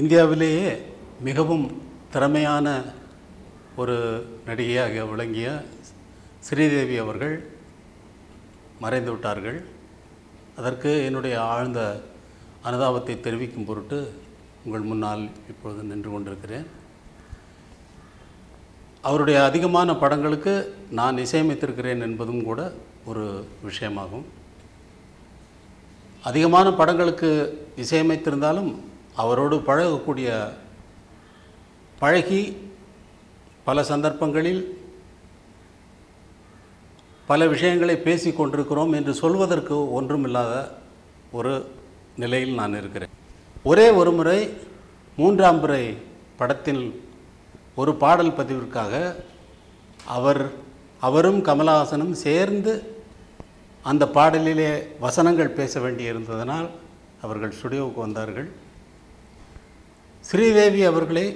இந்தியாவிலேயே மிகவும் திறமையான ஒரு நடிகையாக விளங்கிய ஸ்ரீதேவி அவர்கள் மறைந்து விட்டார்கள். அதற்கு என்னுடைய ஆழ்ந்த அனுதாபத்தை தெரிவிக்கும் பொருட்டு உங்கள் முன்னால் இப்பொழுது நின்று கொண்டிருக்கிறேன். அவருடைய அதிகமான படங்களுக்கு நான் இசையமைத்திருக்கிறேன் என்பதும் கூட ஒரு விஷயமாகும். அதிகமான படங்களுக்கு இசையமைத்திருந்தாலும் அவரோடு பழகக்கூடிய பழகி பல சந்தர்ப்பங்களில் பல விஷயங்களை பேசி கொண்டிருக்கிறோம் என்று சொல்வதற்கு ஒன்றுமில்லாத ஒரு நிலையில் நான் இருக்கிறேன். ஒரே ஒரு முறை மூன்றாம் முறை படத்தில் ஒரு பாடல் பதிவிற்காக அவர் அவரும் கமலஹாசனும் சேர்ந்து அந்த பாடலிலே வசனங்கள் பேச வேண்டியிருந்ததனால் அவர்கள் ஸ்டுடியோவுக்கு வந்தார்கள். ஸ்ரீதேவி அவர்களே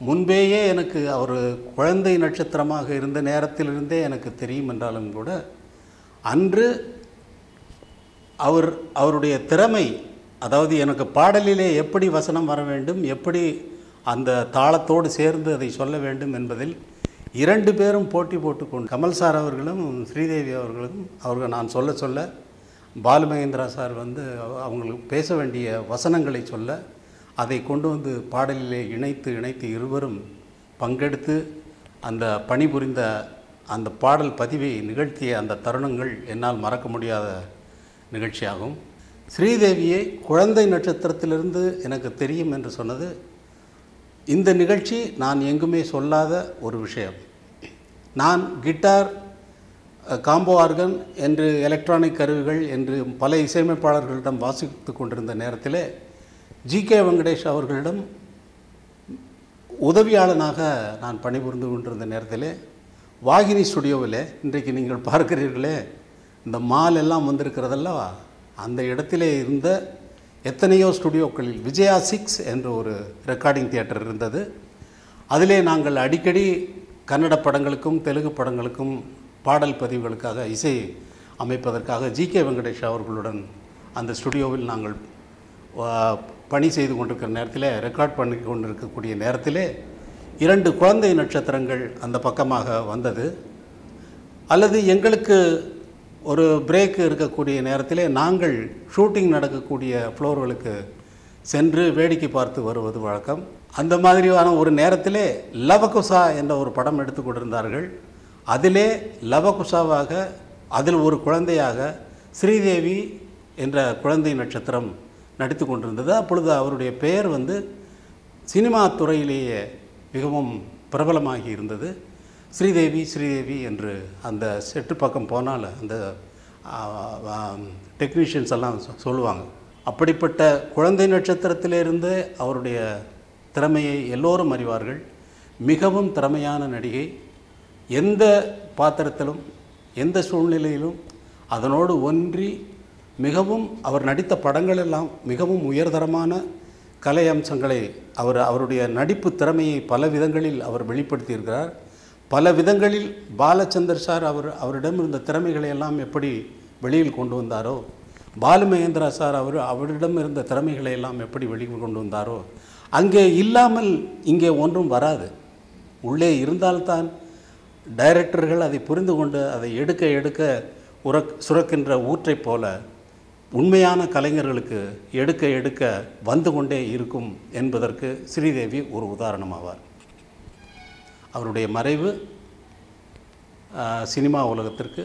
முன்பேயே எனக்கு அவர் குழந்தை நட்சத்திரமாக இருந்த நேரத்திலிருந்தே எனக்கு தெரியும் என்றாலும் கூட அன்று அவர் அவருடைய திறமை அதாவது எனக்கு பாடலிலே எப்படி வசனம் வர வேண்டும் எப்படி அந்த தாளத்தோடு சேர்ந்து அதை சொல்ல வேண்டும் என்பதில் இரண்டு பேரும் போட்டி போட்டுக்கொண்டு கமல் சார் அவர்களும் ஸ்ரீதேவி அவர்களும் அவர்கள் நான் சொல்ல சொல்ல பாலுமகேந்திரா சார் வந்து அவங்களுக்கு பேச வேண்டிய வசனங்களை சொல்ல அதை கொண்டு வந்து பாடலிலே இணைத்து இணைத்து இருவரும் பங்கெடுத்து அந்த பணிபுரிந்த அந்த பாடல் பதிவை நிகழ்த்திய அந்த தருணங்கள் என்னால் மறக்க முடியாத நிகழ்ச்சியாகும். ஸ்ரீதேவியை குழந்தை நட்சத்திரத்திலிருந்து எனக்கு தெரியும் என்று சொன்னது இந்த நிகழ்ச்சி நான் எங்குமே சொல்லாத ஒரு விஷயம். நான் கிட்டார் காம்போ ஆர்கன் என்று எலக்ட்ரானிக் கருவிகள் என்று பல இசையமைப்பாளர்களிடம் வாசித்து கொண்டிருந்த நேரத்திலே ஜி கே வெங்கடேஷ் அவர்களிடம் உதவியாளனாக நான் பணிபுரிந்து கொண்டிருந்த நேரத்தில் வாகினி ஸ்டுடியோவில் இன்றைக்கு நீங்கள் பார்க்கிறீர்களே இந்த மால் எல்லாம் வந்திருக்கிறதல்லவா? அந்த இடத்திலே இருந்த எத்தனையோ ஸ்டுடியோக்களில் விஜயா சிக்ஸ் என்ற ஒரு ரெக்கார்டிங் தியேட்டர் இருந்தது. அதிலே நாங்கள் அடிக்கடி கன்னட படங்களுக்கும் தெலுங்கு படங்களுக்கும் பாடல் பதிவுகளுக்காக இசை அமைப்பதற்காக ஜி கே வெங்கடேஷ் அவர்களுடன் அந்த ஸ்டுடியோவில் நாங்கள் பணி செய்து கொண்டிருக்கிற நேரத்தில் ரெக்கார்ட் பண்ணி கொண்டிருக்கக்கூடிய நேரத்தில் இரண்டு குழந்தை நட்சத்திரங்கள் அந்த பக்கமாக வந்தது. அல்லது எங்களுக்கு ஒரு பிரேக் இருக்கக்கூடிய நேரத்திலே நாங்கள் ஷூட்டிங் நடக்கக்கூடிய ஃப்ளோர்களுக்கு சென்று வேடிக்கை பார்த்து வருவது வழக்கம். அந்த மாதிரியான ஒரு நேரத்திலே லவகுசா என்ற ஒரு படம் எடுத்து கொண்டிருந்தார்கள். அதிலே லவகுசாவாக அதில் ஒரு குழந்தையாக ஸ்ரீதேவி என்ற குழந்தை நட்சத்திரம் நடித்து கொண்டிருந்தது. அப்பொழுது அவருடைய பெயர் வந்து சினிமா துறையிலேயே மிகவும் பிரபலமாகி இருந்தது. ஸ்ரீதேவி ஸ்ரீதேவி என்று அந்த செட்டு பக்கம் போனால் அந்த டெக்னீஷியன்ஸ் எல்லாம் சொ- சொல்லுவாங்க. அப்படிப்பட்ட குழந்தை நட்சத்திரத்திலிருந்து அவருடைய திறமையை எல்லோரும் அறிவார்கள். மிகவும் திறமையான நடிகை. எந்த பாத்திரத்திலும் எந்த சூழ்நிலையிலும் அதனோடு ஒன்றி மிகவும் அவர் நடித்த படங்கள் எல்லாம் மிகவும் உயர்தரமான கலை அம்சங்களை அவர் அவருடைய நடிப்பு திறமையை பல விதங்களில் அவர் வெளிப்படுத்தியிருக்கிறார். பல விதங்களில் பாலச்சந்தர் சார் அவர் அவரிடம் இருந்த திறமைகளை எல்லாம் எப்படி வெளியில் கொண்டு வந்தாரோ பாலு மகேந்திரா சார் அவர் அவரிடம் இருந்த திறமைகளை எல்லாம் எப்படி வெளியில் கொண்டு வந்தாரோ அங்கே இல்லாமல் இங்கே ஒன்றும் வராது. உள்ளே இருந்தால்தான் டைரக்டர்கள் அதை புரிந்து கொண்டு அதை எடுக்க எடுக்க உரக் சுரக்கின்ற ஊற்றைப் போல உண்மையான கலைஞர்களுக்கு எடுக்க எடுக்க வந்து கொண்டே இருக்கும் என்பதற்கு ஸ்ரீதேவி ஒரு உதாரணமாவார். அவருடைய மறைவு சினிமா உலகத்திற்கு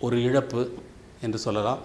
ஒரு இழப்பு என்று சொல்லலாம்.